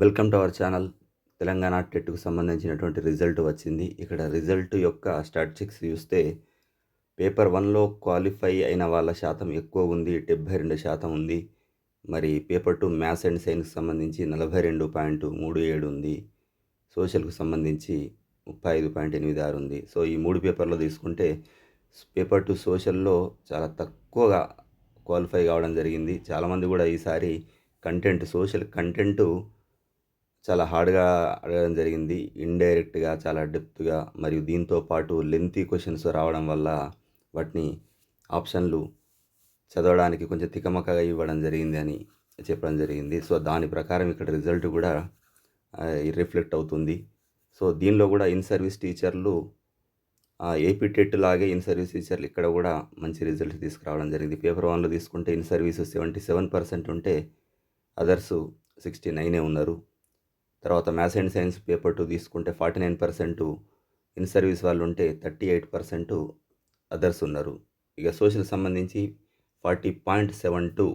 Welcome to our channel. Telangana టెట్కు సంబంధించినటువంటి result వచ్చింది. ఇక్కడ రిజల్ట్ యొక్క స్టాటిస్టిక్స్ చూస్తే పేపర్ వన్లో క్వాలిఫై అయిన వాళ్ళ శాతం ఎక్కువ ఉంది డెబ్బై రెండు శాతం ఉంది. మరి పేపర్ టూ మ్యాథ్స్ అండ్ సైన్స్కి సంబంధించి నలభై రెండు పాయింట్ మూడు ఏడు ఉంది. సోషల్కు సంబంధించి ముప్పై ఐదు పాయింట్ ఎనిమిది ఆరు ఉంది. సో ఈ మూడు పేపర్లో తీసుకుంటే పేపర్ టూ సోషల్లో చాలా తక్కువగా క్వాలిఫై కావడం జరిగింది. చాలామంది కూడా ఈసారి కంటెంట్ సోషల్ కంటెంటు చాలా హార్డ్గా అడగడం జరిగింది. ఇండైరెక్ట్గా చాలా డెప్త్గా మరియు దీంతో పాటు లెంతీ క్వశ్చన్స్ రావడం వల్ల వాటిని ఆప్షన్లు చదవడానికి కొంచెం తికమకగా ఇవ్వడం జరిగింది అని చెప్పడం జరిగింది. సో దాని ప్రకారం ఇక్కడ రిజల్ట్ కూడా రిఫ్లెక్ట్ అవుతుంది. సో దీనిలో కూడా ఇన్ సర్వీస్ టీచర్లు ఏపీ టెట్ లాగే ఇన్ సర్వీస్ టీచర్లు ఇక్కడ కూడా మంచి రిజల్ట్ తీసుకురావడం జరిగింది. పేపర్ వన్లో తీసుకుంటే in service seventy seven percent ఉంటే అదర్స్ సిక్స్టీ నైనే ఉన్నారు. తర్వాత maths and science paper two తీసుకుంటే forty nine percent in service వాళ్ళు ఉంటే థర్టీ ఎయిట్ పర్సెంట్ అదర్స్ ఉన్నారు. ఇక సోషల్ సంబంధించి forty point seven two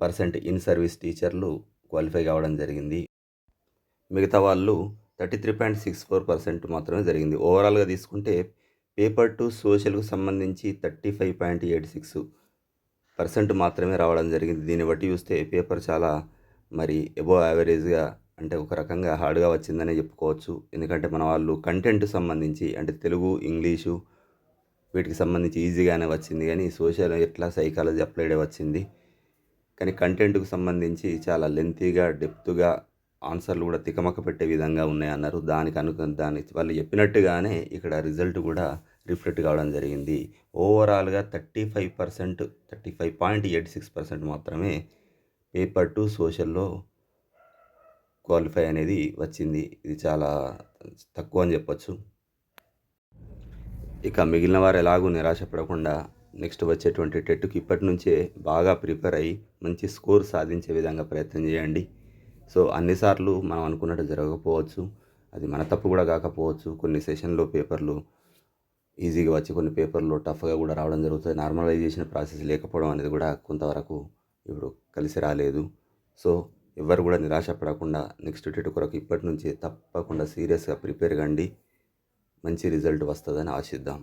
percent in service టీచర్లు క్వాలిఫై కావడం జరిగింది. మిగతా వాళ్ళు thirty three point six four percent మాత్రమే జరిగింది. ఓవరాల్గా తీసుకుంటే పేపర్ టు సోషల్కు సంబంధించి thirty five point eight six percent మాత్రమే రావడం జరిగింది. దీన్ని బట్టి చూస్తే పేపర్ చాలా మరి ఎబో యావరేజ్గా అంటే ఒక రకంగా హార్డ్గా వచ్చిందనే చెప్పుకోవచ్చు. ఎందుకంటే మన వాళ్ళు కంటెంట్ సంబంధించి అంటే తెలుగు ఇంగ్లీషు వీటికి సంబంధించి ఈజీగానే వచ్చింది. కానీ సోషల్ ఎట్లా సైకాలజీ అప్లైడ్ వచ్చింది. కానీ కంటెంట్కు సంబంధించి చాలా లెంతీగా డెప్త్గా ఆన్సర్లు కూడా తికమక పెట్టే విధంగా ఉన్నాయి అన్నారు. దానికి అనుకు దాని వాళ్ళు చెప్పినట్టుగానే ఇక్కడ రిజల్ట్ కూడా రిఫ్లెక్ట్ కావడం జరిగింది. ఓవరాల్గా thirty five percent thirty five point eight six percent మాత్రమే పేపర్ టు సోషల్లో క్వాలిఫై అనేది వచ్చింది. ఇది చాలా తక్కువ అని చెప్పొచ్చు. ఇక మిగిలిన వారు ఎలాగూ నిరాశపడకుండా నెక్స్ట్ వచ్చేటువంటి టెట్కి ఇప్పటి నుంచే బాగా ప్రిపేర్ అయ్యి మంచి స్కోర్ సాధించే విధంగా ప్రయత్నం చేయండి. సో అన్నిసార్లు మనం అనుకున్నట్టు జరగకపోవచ్చు. అది మన తప్పు కూడా కాకపోవచ్చు. కొన్ని సెషన్లో పేపర్లు ఈజీగా వచ్చి కొన్ని పేపర్లు టఫ్గా కూడా రావడం జరుగుతుంది. నార్మలైజేషన్ ప్రాసెస్ లేకపోవడం అనేది కూడా కొంతవరకు ఇప్పుడు కలిసి రాలేదు. సో ఎవరు కూడా నిరాశపడకుండా నెక్స్ట్ టెట్ కొరకు ఇప్పటి నుంచి తప్పకుండా సీరియస్గా ప్రిపేర్ కండి. మంచి రిజల్ట్ వస్తుందని ఆశిద్దాం.